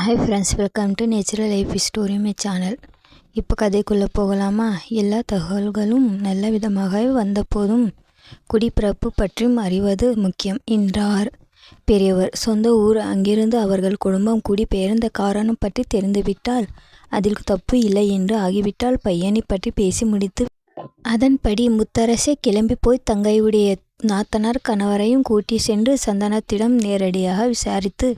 Hi friends welcome to natural life story my channel இப்போ கதைக்குள்ளே போகலாமா? எல்லா தகவல்களும் நல்ல விதமாக வந்தபோதும் குடிப்பிறப்பு பற்றியும் அறிவது முக்கியம் என்றார். பெரியவர் சொந்த ஊர் அங்கிருந்து அவர்கள் குடும்பம் குடிபெயர்ந்த காரணம் பற்றி தெரிந்துவிட்டால் அதில் தப்பு இல்லை என்று ஆகிவிட்டால் பையனை பற்றி பேசி முடித்து அதன்படி முத்தரசே கிளம்பி போய் தங்கையுடைய நாத்தனார் கணவரையும் கூட்டி சென்று சந்தனத்திடம் நேரடியாக விசாரித்து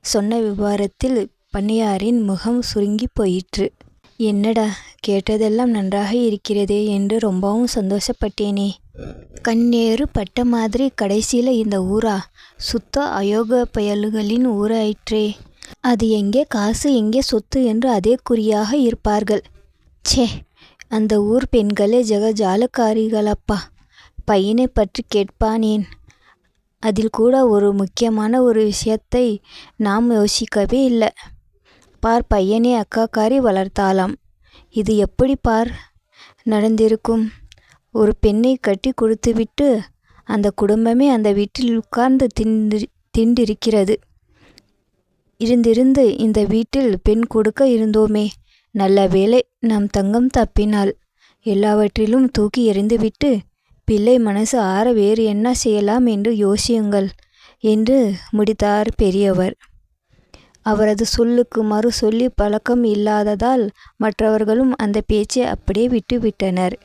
சொன்ன விவரத்தில் பண்ணையாரின் முகம் சுருங்கி போயிற்று. என்னடா கேட்டதெல்லாம் நன்றாக இருக்கிறதே என்று ரொம்பவும் சந்தோஷப்பட்டேனே. கண்ணேறு பட்ட மாதிரி கடைசியில் இந்த ஊரா? சுத்த அயோக பயல்களின் ஊராயிற்றே. அது எங்கே காசு எங்கே சொத்து என்று அதே குறியாக இருப்பார்கள். ச்சே அந்த ஊர் பெண்களே ஜெகஜாலக்காரிகளப்பா. பையனை பற்றி கேட்பானேன். அதில் கூட ஒரு முக்கியமான ஒரு விஷயத்தை நாம் யோசிக்கவே இல்லை. பார் பையனை அக்காக்காரி வளர்த்தாளாம். இது எப்படி பார்? நடந்திருக்கும். ஒரு பெண்ணை கட்டி கொடுத்துவிட்டு அந்த குடும்பமே அந்த வீட்டில் உட்கார்ந்து திண்டு திண்டிருக்கிறது. இருந்திருந்து இந்த வீட்டில் பெண் கொடுக்க இருந்தோமே. நல்ல வேளை நம் தங்கம் தப்பினால். எல்லாவற்றிலும் தூக்கி எறிந்துவிட்டு பிள்ளை மனசு ஆற வேறு என்ன செய்யலாம் என்று யோசியுங்கள் என்று முடித்தார் பெரியவர். அவரது சொல்லுக்கு மறு சொல்லி பழக்கம் இல்லாததால் மற்றவர்களும் அந்த பேச்சை அப்படியே விட்டுவிட்டனர்.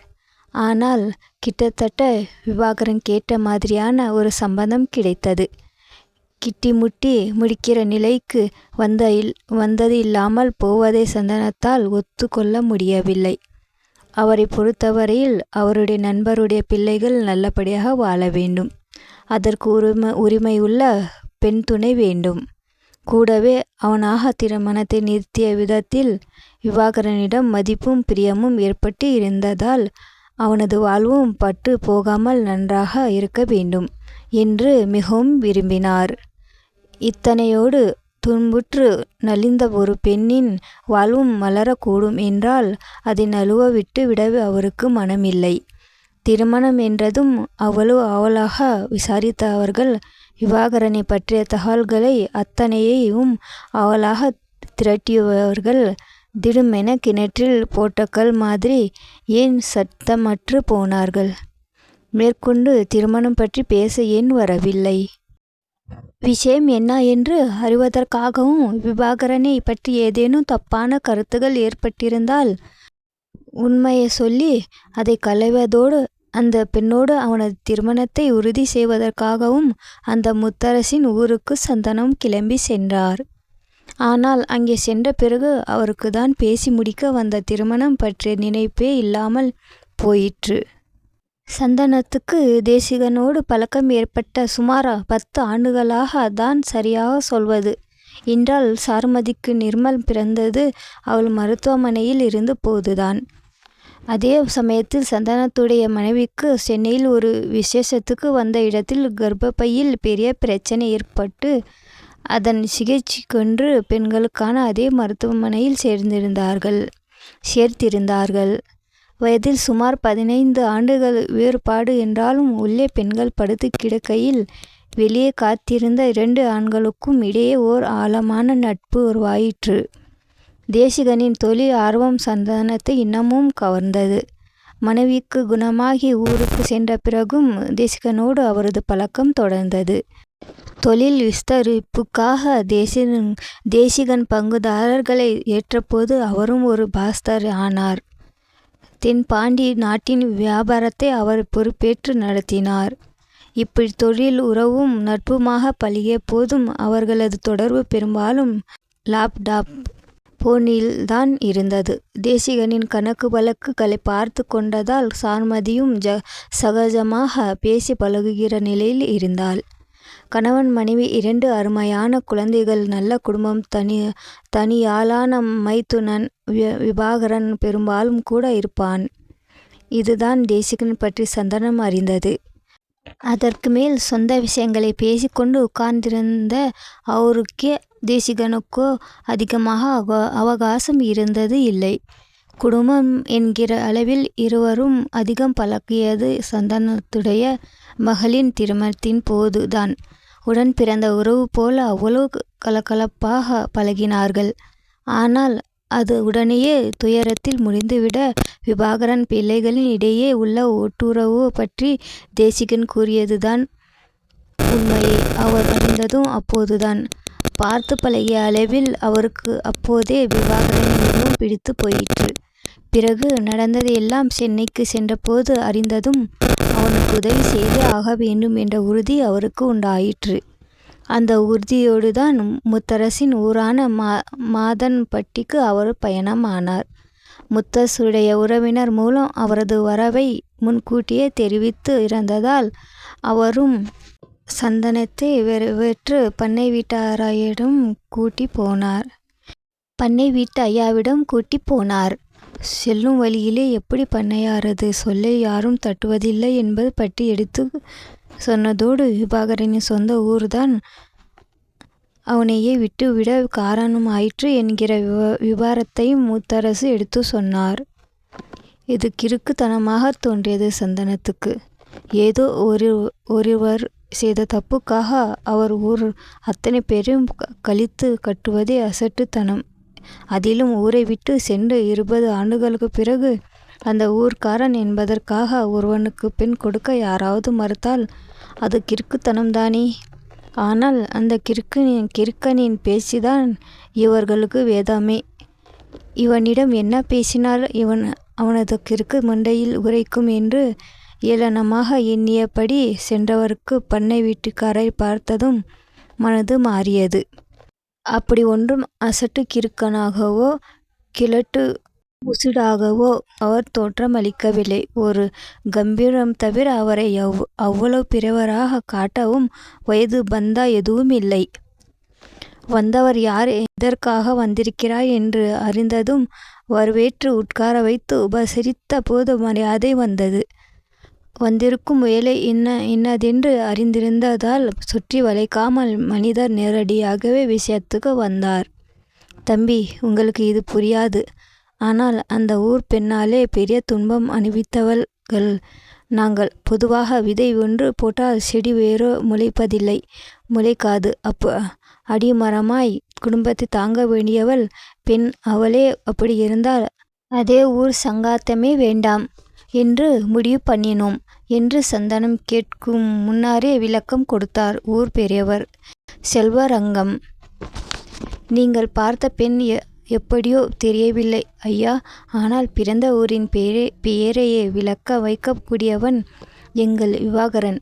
ஆனால் கிட்டத்தட்ட விவாகரம் கேட்ட மாதிரியான ஒரு சம்பந்தம் கிடைத்தது. கிட்டி முட்டி முடிக்கிற நிலைக்கு வந்த இல் வந்தது இல்லாமல் போவதை சந்தனத்தால் ஒத்துக்கொள்ள முடியவில்லை. அவரை பொறுத்தவரையில் அவருடைய நண்பருடைய பிள்ளைகள் நல்லபடியாக வாழ வேண்டும். அதற்கு உரிமை உரிமையுள்ள பெண் துணை வேண்டும். கூடவே அவனாக திருமணத்தை நிறுத்திய விதத்தில் விவாகரனிடம் மதிப்பும் பிரியமும் ஏற்பட்டு இருந்ததால் அவனது வாழ்வும் பட்டு போகாமல் நன்றாக இருக்க வேண்டும் என்று மிகவும் விரும்பினார். இத்தனையோடு துன்புற்று நலிந்த ஒரு பெண்ணின் வாழ்வும் மலரக்கூடும் என்றால் அதை நழுவ விட்டு விட அவருக்கு மனமில்லை. திருமணம் என்றதும் அவ்வளவு ஆவலாக விசாரித்தவர்கள் விவாகரனை பற்றிய தகவல்களை அத்தனையையும் ஆவலாக திரட்டியவர்கள் திடுமென கிணற்றில் போட்டக்கள் மாதிரி ஏன் சத்தமற்று போனார்கள்? மேற்கொண்டு திருமணம் பற்றி பேச ஏன் வரவில்லை? விஷயம் என்ன என்று அறிவதற்காகவும் விபாகரனை பற்றி ஏதேனும் தப்பான கருத்துகள் ஏற்பட்டிருந்தால் உண்மையை சொல்லி அதை களைவதோடு அந்த பெண்ணோடு அவனது திருமணத்தை உறுதி செய்வதற்காகவும் அந்த முத்தரசின் ஊருக்கு சந்தனம் கிளம்பி சென்றார். ஆனால் அங்கே சென்ற பிறகு அவருக்கு தான் பேசி முடிக்க வந்த திருமணம் பற்றிய நினைப்பே இல்லாமல் போயிற்று. சந்தனத்துக்கு தேசிகனோடு பழக்கம் ஏற்பட்ட சுமார் பத்து ஆண்டுகளாக தான் சரியாக சொல்வது. என்றால் சாருமதிக்கு நிர்மல் பிறந்தது அவள் மருத்துவமனையில் இருந்து போதுதான். அதே சமயத்தில் சந்தனத்துடைய மனைவிக்கு சென்னையில் ஒரு விசேஷத்துக்கு வந்த இடத்தில் கர்ப்பப்பையில் பெரிய பிரச்சனை ஏற்பட்டு அதன் சிகிச்சை கொன்று பெண்களுக்கான அதே மருத்துவமனையில் சேர்ந்திருந்தார்கள். சேர்த்திருந்தார்கள். வயதில் சுமார் பதினைந்து ஆண்டுகள் வேறுபாடு என்றாலும் உள்ளே பெண்கள் படுத்து கிடக்கையில் வெளியே காத்திருந்த இரண்டு ஆண்களுக்கும் இடையே ஓர் ஆழமான நட்பு உருவாயிற்று. தேசிகனின் தொழில் ஆர்வம் சந்தானத்தை இன்னமும் கவர்ந்தது. மனைவிக்கு குணமாகி ஊருக்கு சென்ற பிறகும் தேசிகனோடு அவரது பழக்கம் தொடர்ந்தது. தொழில் விஸ்தரிப்புக்காக தேசிகன் தேசிகன் பங்குதாரர்களை ஏற்றபோது அவரும் ஒரு பாஸ்தர் ஆனார். தென்பாண்டி நாட்டின் வியாபாரத்தை அவர் பொறுப்பேற்று நடத்தினார். இப்படி தொழில் உறவும் நட்புமாக பழகிய போதும் அவர்களது தொடர்பு பெரும்பாலும் லாப்டாப் போனில்தான் இருந்தது. தேசிகனின் கணக்கு வழக்குகளை பார்த்து கொண்டதால் சார்மதியும் ஜ சகஜமாக பேசி பழகுகிற நிலையில் இருந்தாள். கணவன் மனைவி இரண்டு அருமையான குழந்தைகள் நல்ல குடும்பம் தனி தனியாளான மைத்துனன் விபாகரன் பெரும்பாலும் கூட இருப்பான். இதுதான் தேசிகன் பற்றி சந்தனம் அறிந்தது. அதற்கு மேல் சொந்த விஷயங்களை பேசிக்கொண்டு உட்கார்ந்திருந்த அவருக்கே தேசிகனுக்கோ அதிகமாக அவ அவகாசம் இருந்தது இல்லை. குடும்பம் என்கிற அளவில் இருவரும் அதிகம் பழகியது சந்தனத்துடைய மகளின் திருமணத்தின் போதுதான் உடன் பிறந்த உறவு போல அவ்வளவு கலகலப்பாக பழகினார்கள். ஆனால் அது உடனேயே துயரத்தில் முடிந்துவிட விபாகரன் பிள்ளைகளின் இடையே உள்ள ஒட்டுறவு பற்றி தேசிகன் கூறியதுதான் உண்மையை அவர் அறிந்ததும் அப்போதுதான். பார்த்து பழகிய அளவில் அவருக்கு அப்போதே விவாகரன் மிகவும் பிடித்து போயிற்று. பிறகு நடந்ததையெல்லாம் சென்னைக்கு சென்றபோது அறிந்ததும் அவனுக்கு உதவி செய்தே ஆக வேண்டும் என்ற உறுதி அவருக்கு உண்டாயிற்று. அந்த உறுதியோடுதான் முத்தரசின் ஊரான மா மாதன்பட்டிக்கு அவர் பயணம் ஆனார். முத்தரசுடைய உறவினர் மூலம் அவரது வரவை முன்கூட்டியே தெரிவித்து இருந்ததால் அவரும் சந்தனத்தை வெற்று பண்ணை வீட்டாராயிடம் கூட்டி போனார். பண்ணை வீட்டு ஐயாவிடம் கூட்டி போனார். செல்லும் வழியிலே எப்படி பண்ணையாரது சொல்லை யாரும் தட்டுவதில்லை என்பது பற்றி எடுத்து சொன்னதோடு விபாகரனின் சொந்த ஊர்தான் அவனையே விட்டுவிடக் காரணமாயிற்று என்கிற விவாரத்தையும் மூத்தரசு எடுத்துச் சொன்னார். இது கிறுக்குத்தனமாக தோன்றியது சந்தனத்துக்கு ஏதோ ஒரு ஒருவர் செய்த தப்புக்காக அவர் ஊர் அத்தனை பேரையும் கழித்து கட்டுவதே அசட்டுத்தனம். அதிலும் ஊரை விட்டு சென்று இருபது ஆண்டுகளுக்குப் பிறகு அந்த ஊர்க்காரன் என்பதற்காக ஒருவனுக்குப் பெண் கொடுக்க யாராவது மறுத்தால் அது கிறுக்குத்தனம்தானே. ஆனால் அந்த கிறுக்கனின் கிறுக்கனின் பேச்சுதான் இவர்களுக்கு வேதமே. இவனிடம் என்ன பேசினால் அவனது கிறுக்கு மண்டையில் உரைக்கும் என்று ஏளனமாக எண்ணியபடி சென்றவருக்கு பண்ணை வீட்டுக்காரை பார்த்ததும் மனது மாறியது. அப்படி ஒன்றும் அசட்டுக் கிறுக்கனாகவோ கிழட்டு முசுடாகவோ அவர் தோற்றமளிக்கவில்லை. ஒரு கம்பீரம் தவிர அவரை அவ்வளவு பெரியவராகக் காட்டவும் வயது பந்தா எதுவுமில்லை. வந்தவர் யார் எதற்காக வந்திருக்கிறார் என்று அறிந்ததும் வரவேற்று உட்கார வைத்து உபசரித்த போது மரியாதை வந்தது. வந்திருக்கும் வேலை இன்னதென்று அறிந்திருந்ததால் சுற்றி வளைக்காமல் மனிதர் நேரடியாகவே விஷயத்துக்கு வந்தார். தம்பி உங்களுக்கு இது புரியாது. ஆனால் அந்த ஊர் பெண்ணாலே பெரிய துன்பம் அனுபவித்தவர்கள் நாங்கள். பொதுவாக விதை ஒன்று போட்டால் செடி வேறோ முளைப்பதில்லை. முளைக்காது. அடிமரமாய் குடும்பத்தை தாங்க வேண்டியவள் பெண் அவளே அப்படி இருந்தால் அதே ஊர் சங்காத்தமே வேண்டாம் என்று முடிவு பண்ணினோம் என்று சந்தனம் கேட்கும் முன்னாரே விளக்கம் கொடுத்தார் ஊர் பெரியவர் செல்வரங்கம். நீங்கள் பார்த்த பெண் எப்படியோ தெரியவில்லை ஐயா. ஆனால் பிறந்த ஊரின் பெயரே பெயரையே விளக்க வைக்கக்கூடியவன் எங்கள் விவாகரன்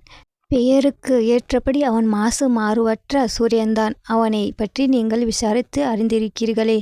பெயருக்கு ஏற்றபடி அவன் மாசு மாறுவற்ற சூரியன்தான். அவனை பற்றி நீங்கள் விசாரித்து அறிந்திருக்கிறீர்களே.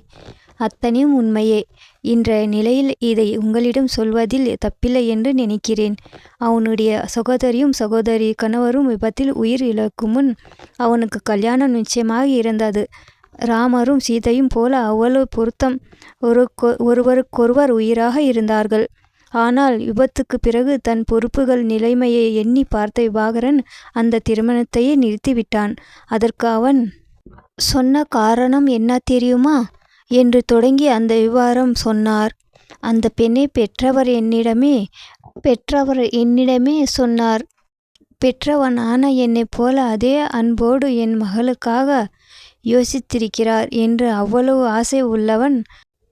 அத்தனையும் உண்மையே. இன்றைய நிலையில் இதை உங்களிடம் சொல்வதில் தப்பில்லை என்று நினைக்கிறேன். அவனுடைய சகோதரியும் சகோதரி கணவரும் விபத்தில் உயிர் முன் அவனுக்கு கல்யாணம் நிச்சயமாக இருந்தது. ராமரும் சீதையும் போல அவ்வளவு பொருத்தம். ஒரு ஒருவருக்கொருவர் உயிராக இருந்தார்கள். ஆனால் விபத்துக்குப் பிறகு தன் பொறுப்புகள் நிலைமையை எண்ணி பார்த்த விபாகரன் அந்த திருமணத்தையே நிறுத்திவிட்டான். அதற்கு அவன் சொன்ன காரணம் என்ன தெரியுமா? என்று தொடங்கி அந்த விவரம் சொன்னார். அந்த பெண்ணை பெற்றவர் என்னிடமே பெற்றவர் என்னிடமே சொன்னார். பெற்றவனான என்னைப் போல அதே அன்போடு என் மகளுக்காக யோசித்திருக்கிறார் என்று அவ்வளவு ஆசை உள்ளவன்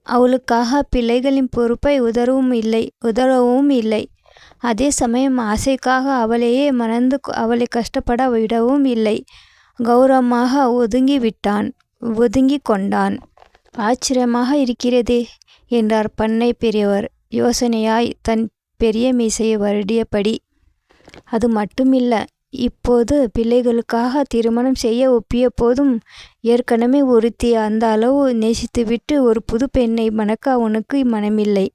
அவளுக்காக பிள்ளைகளின் பொறுப்பை உதறவும் இல்லை. அதே சமயம் ஆசைக்காக அவளையே மணந்து அவளை கஷ்டப்பட விடவும் இல்லை. கெளரவமாக ஒதுங்கிக் கொண்டான். ஆச்சரியமாக இருக்கிறதே என்றார் பண்ணை பெரியவர் யோசனையாய் தன் பெரிய மீசையை வருடியபடி. அது மட்டுமில்ல இப்போது பிள்ளைகளுக்காக திருமணம் செய்ய ஒப்பிய போதும் ஏற்கனவே ஒருத்தி அந்த அளவு நேசித்துவிட்டு ஒரு புது பெண்ணை மணக்க அவனுக்கு மனமில்லை.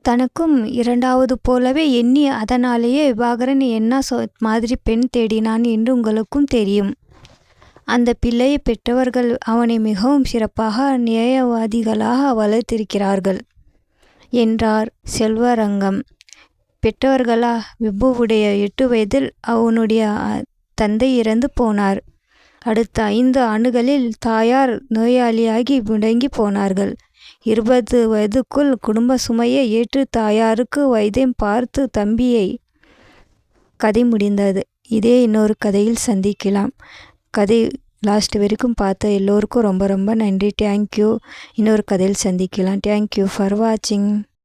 தனக்கும் இரண்டாவது போலவே எண்ணி அதனாலேயே விவாகரன் என்ன மாதிரி பெண் தேடினான் என்று உங்களுக்கும் தெரியும். அந்த பிள்ளையை பெற்றவர்கள் அவனை மிகவும் சிறப்பாக நியாயவாதிகளாக வளர்த்திருக்கிறார்கள் என்றார் செல்வரங்கம். பெற்றவர்களா? விபுவுடைய எட்டு வயதில் அவனுடைய தந்தை இறந்து போனார். அடுத்த ஐந்து ஆண்டுகளில் தாயார் நோயாளியாகி முடங்கிப் போனார்கள். இருபது வயதுக்குள் குடும்ப சுமையை ஏற்று தாயாருக்கு வைத்தியம் பார்த்து தம்பியை கதை முடிந்தது. இதே இன்னொரு கதையில் சந்திக்கலாம் கதை லாஸ்ட் வரைக்கும் பார்த்த எல்லோருக்கும் ரொம்ப ரொம்ப நன்றி. தேங்க்யூ இன்னொரு கதையில் சந்திக்கலாம். தேங்க்யூ ஃபார் வாட்சிங்